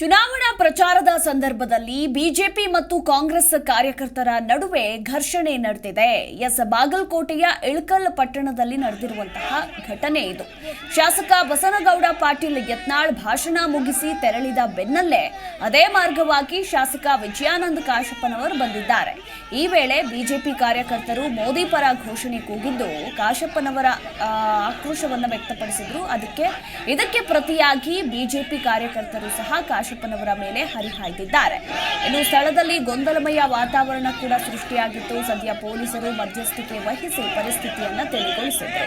ಚುನಾವಣಾ ಪ್ರಚಾರದ ಸಂದರ್ಭದಲ್ಲಿ ಬಿಜೆಪಿ ಮತ್ತು ಕಾಂಗ್ರೆಸ್ ಕಾರ್ಯಕರ್ತರ ನಡುವೆ ಘರ್ಷಣೆ ನಡೆದಿದೆ. ಎಸ್. ಬಾಗಲಕೋಟೆಯ ಇಳಕಲ್ ಪಟ್ಟಣದಲ್ಲಿ ನಡೆದಿರುವಂತಹ ಘಟನೆ ಇದು. ಶಾಸಕ ಬಸನಗೌಡ ಪಾಟೀಲ್ ಯತ್ನಾಳ್ ಭಾಷಣ ಮುಗಿಸಿ ತೆರಳಿದ ಬೆನ್ನಲ್ಲೇ ಅದೇ ಮಾರ್ಗವಾಗಿ ಶಾಸಕ ವಿಜಯಾನಂದ ಕಾಶಪ್ಪನವರು ಬಂದಿದ್ದಾರೆ. ಈ ವೇಳೆ ಬಿಜೆಪಿ ಕಾರ್ಯಕರ್ತರು ಮೋದಿ ಪರ ಘೋಷಣೆ ಕೂಗಿದ್ದು ಕಾಶಪ್ಪನವರ ಆಕ್ರೋಶವನ್ನು ವ್ಯಕ್ತಪಡಿಸಿದ್ರು. ಅದಕ್ಕೆ ಇದಕ್ಕೆ ಪ್ರತಿಯಾಗಿ ಬಿಜೆಪಿ ಕಾರ್ಯಕರ್ತರು ಸಹ ಕಾಶಪ್ಪನವರ ಮೇಲೆ ಹರಿಹಾಯ್ದಿದ್ದಾರೆ. ಇನ್ನು ಸ್ಥಳದಲ್ಲಿ ಗೊಂದಲಮಯ ವಾತಾವರಣ ಕೂಡ ಸೃಷ್ಟಿಯಾಗಿತ್ತು. ಸದ್ಯ ಪೊಲೀಸರು ಮಧ್ಯಸ್ಥಿಕೆ ವಹಿಸಿ ಪರಿಸ್ಥಿತಿಯನ್ನು ತಿಳಿಗೊಳಿಸಿದ್ರು.